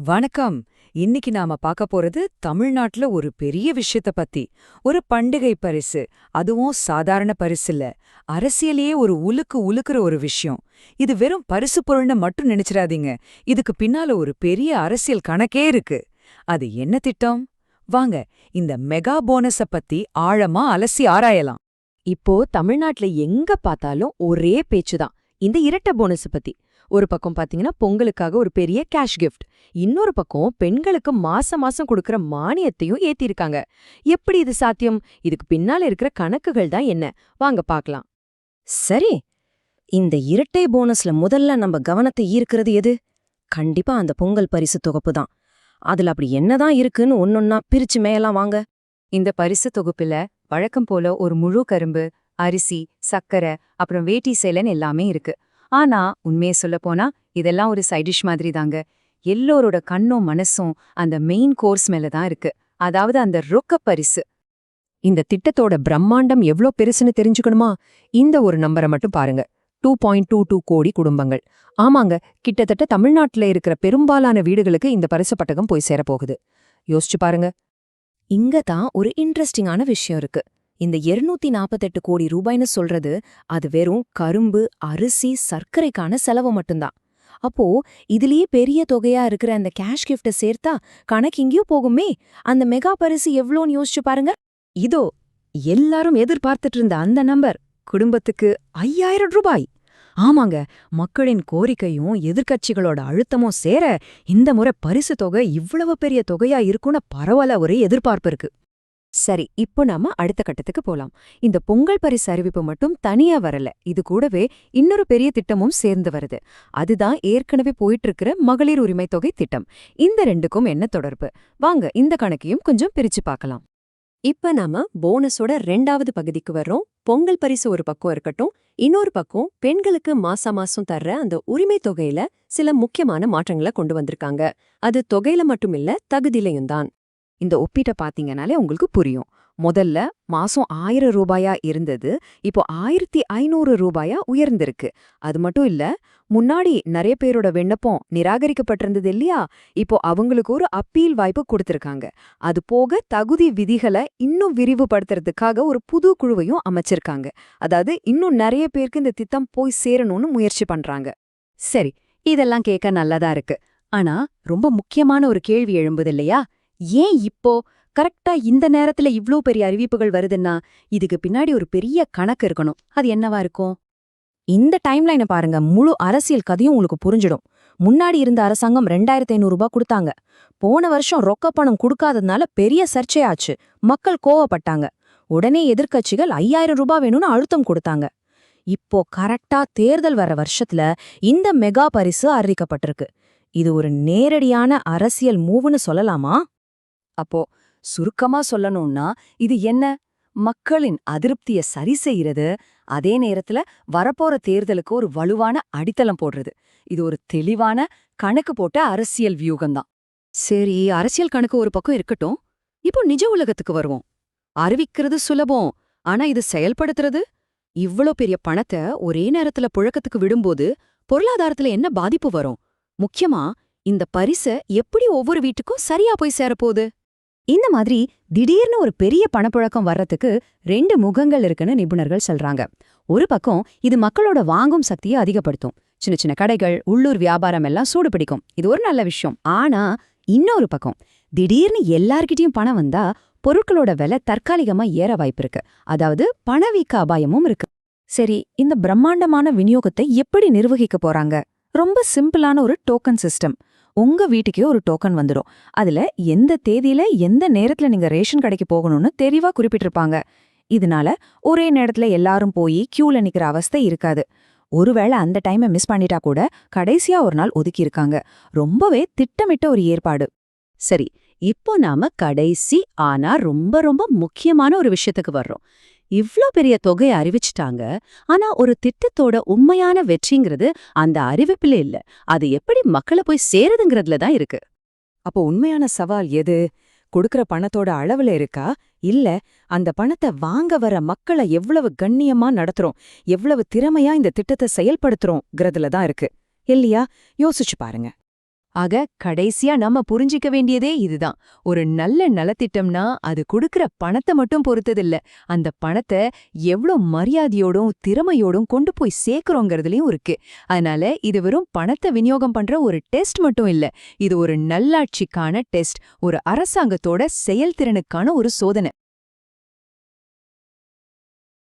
வணக்கம். இன்னைக்கு நாம பார்க்க போறது தமிழ்நாட்டுல ஒரு பெரிய விஷயத்த பத்தி. ஒரு பண்டிகை பரிசு அதுவும் சாதாரண பரிசு இல்ல. அரசியலையே ஒரு உலுக்கு உலுக்குற ஒரு விஷயம். இது வெறும் பரிசு பொருள்னு மட்டும் நினைச்சிடாதீங்க. இதுக்கு பின்னால ஒரு பெரிய அரசியல் கணக்கே இருக்கு. அது என்ன திட்டம்? வாங்க இந்த மெகா போனஸ பத்தி ஆழமா அலசி ஆராயலாம். இப்போ தமிழ்நாட்டுல எங்க பார்த்தாலும் ஒரே பேச்சுதான். இந்த இரட்டை போனஸ பத்தி. ஒரு பக்கம் பாத்தீங்கன்னா பொங்கலுக்காக ஒரு பெரிய கேஷ் கிஃப்ட் இன்னொரு பக்கம் பெண்களுக்கு மாசம் மாசம் கொடுக்கற மானியத்தையும் ஏத்திருக்காங்க. எப்படி இது சாத்தியம்? இதுக்கு பின்னால இருக்கிற கணக்குகள் தான் என்ன? வாங்க பார்க்கலாம் சரி. இந்த இரட்டை போனஸ்ல முதல்ல நம்ம கவனத்தை ஈர்க்கிறது எது? கண்டிப்பா அந்த பொங்கல் பரிசு தொகுப்பு தான். அதுல அப்படி என்னதான் இருக்குன்னு ஒன்னொன்னா பிரிச்சு மேலாம் வாங்க. இந்த பரிசு தொகுப்புல வழக்கம் போல ஒரு முழு கரும்பு அரிசி சக்கரை அப்புறம் வேட்டி சேலன் எல்லாமே இருக்கு. ஆனா உண்மையை சொல்ல போனா இதெல்லாம் ஒரு சைடிஷ் மாதிரி தாங்க எல்லோரோட கண்ணும் மனசும் அந்த மெயின் கோர்ஸ் மேல தான் இருக்கு. அதாவது அந்த ரொக்க பரிசு. இந்த திட்டத்தோட பிரம்மாண்டம் எவ்ளோ பெருசுன்னு தெரிஞ்சுக்கணுமா? இந்த ஒரு நம்பரை மட்டும் பாருங்க. டூ பாயிண்ட் டூ டூ கோடி குடும்பங்கள். ஆமாங்க கிட்டத்தட்ட தமிழ்நாட்டுல இருக்கிற பெரும்பாலான வீடுகளுக்கு இந்த பரிசு பட்டகம் போய் சேரப்போகுது. யோசிச்சு பாருங்க. இங்க தான் ஒரு இன்ட்ரெஸ்டிங்கான விஷயம் இருக்கு. இந்த 248 நாற்பத்தெட்டு கோடி ரூபாய்னு சொல்றது அது வெறும் கரும்பு அரிசி சர்க்கரைக்கான செலவு மட்டும்தான். அப்போ இதுலயே பெரிய தொகையா இருக்கிற அந்த கேஷ் கிஃப்ட சேர்த்தா கணக்கு இங்கேயோ போகுமே. அந்த மெகா பரிசு எவ்ளோன்னு யோசிச்சு பாருங்க. இதோ எல்லாரும் எதிர்பார்த்துட்டு இருந்த அந்த நம்பர் குடும்பத்துக்கு ஐயாயிரம் ரூபாய். ஆமாங்க மக்களின் கோரிக்கையும் எதிர்க்கட்சிகளோட அழுத்தமும் சேர இந்த முறை பரிசு தொகை இவ்வளவு பெரிய தொகையா இருக்கும்னு பரவல ஒரு எதிர்பார்ப்பு இருக்கு. சரி இப்போ நாம அடுத்த கட்டத்துக்கு போலாம். இந்த பொங்கல் பரிசு அறிவிப்பு மட்டும் தனியா வரல. இது கூடவே இன்னொரு பெரிய திட்டமும் சேர்ந்து வருது. அதுதான் ஏற்கனவே போயிட்டு இருக்கிற மகளிர் உரிமை தொகை திட்டம். இந்த ரெண்டுக்கும் என்ன தொடர்பு? வாங்க இந்த கணக்கையும் கொஞ்சம் பிரிச்சு பார்க்கலாம். இப்ப நாம போனஸோட ரெண்டாவது பகுதிக்கு வர்றோம். பொங்கல் பரிசு ஒரு பக்கம் இருக்கட்டும் இன்னொரு பக்கம் பெண்களுக்கு மாசா மாசம் தர்ற அந்த உரிமை தொகையில சில முக்கியமான மாற்றங்களை கொண்டு வந்திருக்காங்க. அது தொகையில மட்டும் இல்ல தகுதியிலையும் தான். இந்த ஒப்பீட்டை பாத்தீங்கனாலே உங்களுக்கு புரியும். முதல்ல மாசம் ஆயிரம் ரூபாயா இருந்தது. இப்போ ஆயிரத்தி ஐநூறு ரூபாயா உயர்ந்திருக்கு. அது மட்டும் இல்ல முன்னாடி நிறைய பேரோட விண்ணப்பம் நிராகரிக்கப்பட்டிருந்தது இல்லையா? இப்போ அவங்களுக்கு ஒரு அப்பீல் வாய்ப்பு கொடுத்திருக்காங்க. அது போக தகுதி விதிகளை இன்னும் விரிவுபடுத்துறதுக்காக ஒரு புது குழுவையும் அமைச்சிருக்காங்க. அதாவது இன்னும் நிறைய பேருக்கு இந்த திட்டம் போய் சேரணும்னு முயற்சி பண்றாங்க. சரி இதெல்லாம் கேட்க நல்லதா இருக்கு. ஆனா ரொம்ப முக்கியமான ஒரு கேள்வி எழும்புது இல்லையா? ஏன் இப்போ கரெக்டா இந்த நேரத்துல இவ்ளோ பெரிய அறிவிப்புகள் வருதுன்னா இதுக்கு பின்னாடி ஒரு பெரிய கணக்கு இருக்கணும். அது என்னவா இருக்கும்? இந்த டைம்லைனை பாருங்க. முழு அரசியல் கதையும் உங்களுக்கு புரிஞ்சிடும். முன்னாடி இருந்த அரசாங்கம் ரெண்டாயிரத்தி ஐநூறு ரூபாய் கொடுத்தாங்க. போன வருஷம் ரொக்க பணம் கொடுக்காததுனால பெரிய சர்ச்சையாச்சு. மக்கள் கோவப்பட்டாங்க. உடனே எதிர்க்கட்சிகள் ஐயாயிரம் ரூபாய் வேணும்னு அழுத்தம் கொடுத்தாங்க. இப்போ கரெக்டா தேர்தல் வர வருஷத்துல இந்த மெகா பரிசு அறிவிக்கப்பட்டிருக்கு. இது ஒரு நேரடியான அரசியல் மூவ்னு சொல்லலாமா? அப்போ சுருக்கமா சொல்லணும்னா இது என்ன? மக்களின் அதிருப்திய சரி செய்யறது அதே நேரத்துல வரப்போற தேர்தலுக்கு ஒரு வலுவான அடித்தளம் போடுறது. இது ஒரு தெளிவான கணக்கு போட்ட அரசியல் வியூகம்தான். சரி அரசியல் கணக்கு ஒரு பக்கம் இருக்கட்டும். இப்போ நிஜ உலகத்துக்கு வருவோம். அறிவிக்கிறது சுலபம். ஆனா இது செயல்படுத்துறது? இவ்ளோ பெரிய பணத்தை ஒரே நேரத்துல புழக்கத்துக்கு விடும்போது பொருளாதாரத்துல என்ன பாதிப்பு வரும்? முக்கியமா இந்த பரிச எப்படி ஒவ்வொரு வீட்டுக்கும் சரியா போய் சேரப்போகுது? இந்த மாதிரி திடீர்னு ஒரு பெரிய பணப்புழக்கம் வர்றதுக்கு ரெண்டு முகங்கள் இருக்குன்னு நிபுணர்கள் சொல்றாங்க. ஒரு பக்கம் இது மக்களோட வாங்கும் சக்தியை அதிகப்படுத்தும். சின்ன சின்ன கடைகள் உள்ளூர் வியாபாரம் எல்லாம் சூடு பிடிக்கும். இது ஒரு நல்ல விஷயம். ஆனா இன்னொரு பக்கம் திடீர்னு எல்லார்கிட்டயும் பணம் வந்தா பொருட்களோட விலை தற்காலிகமா ஏற வாய்ப்பு இருக்கு. அதாவது பணவீக்க அபாயமும் இருக்கு. சரி இந்த பிரம்மாண்டமான விநியோகத்தை எப்படி நிர்வகிக்க போறாங்க? ரொம்ப சிம்பிளான ஒரு டோக்கன் சிஸ்டம். உங்க வீட்டுக்கே ஒரு டோக்கன் வந்துடும் அதுல எந்த தேதியில எந்த நேரத்துல நீங்க ரேஷன் கடைக்கு போகணும்னு தெளிவா குறிப்பிட்டிருப்பாங்க. இதனால ஒரே நேரத்துல எல்லாரும் போய் கியூல நிக்கிற அவஸ்தை இருக்காது. ஒருவேளை அந்த டைமை மிஸ் பண்ணிட்டா கூட கடைசியா ஒரு நாள் ஒதுக்கி இருக்காங்க. ரொம்பவே திட்டமிட்ட ஒரு ஏற்பாடு. சரி இப்போ நாம கடைசி ஆனா ரொம்ப ரொம்ப முக்கியமான ஒரு விஷயத்துக்கு வர்றோம். இவ்ளோ பெரிய தொகையை அறிவிச்சிட்டாங்க. ஆனா ஒரு திட்டத்தோட உண்மையான வெற்றிங்கிறது அந்த அறிவிப்புல இல்ல. அது எப்படி மக்களை போய் சேருதுங்கிறதுல தான் இருக்கு. அப்போ உண்மையான சவால் எது? கொடுக்கற பணத்தோட அளவுல இருக்கா? இல்ல அந்த பணத்தை வாங்க வர மக்களை எவ்வளவு கண்ணியமா நடத்துறோம் எவ்வளவு திறமையா இந்த திட்டத்தை செயல்படுத்துறோம்ங்கிறதுல தான் இருக்கு. இல்லையா? யோசிச்சு பாருங்க. ஆக கடைசியா நாம புரிஞ்சிக்க வேண்டியதே இதுதான். ஒரு நல்ல நலத்திட்டம்னா அது கொடுக்கற பணத்தை மட்டும் பொறுத்ததில்ல. அந்த பணத்தை எவ்ளோ மரியாதையோடும் திறமையோடும் கொண்டு போய் சேர்க்கறோங்கிறதுலயும் இருக்கு. அதனால இது வெறும் பணத்தை விநியோகம் பண்ற ஒரு டெஸ்ட் மட்டும் இல்ல. இது ஒரு நல்லாட்சிக்கான டெஸ்ட் ஒரு அரசாங்கத்தோட செயல்திறனுக்கான ஒரு சோதனை.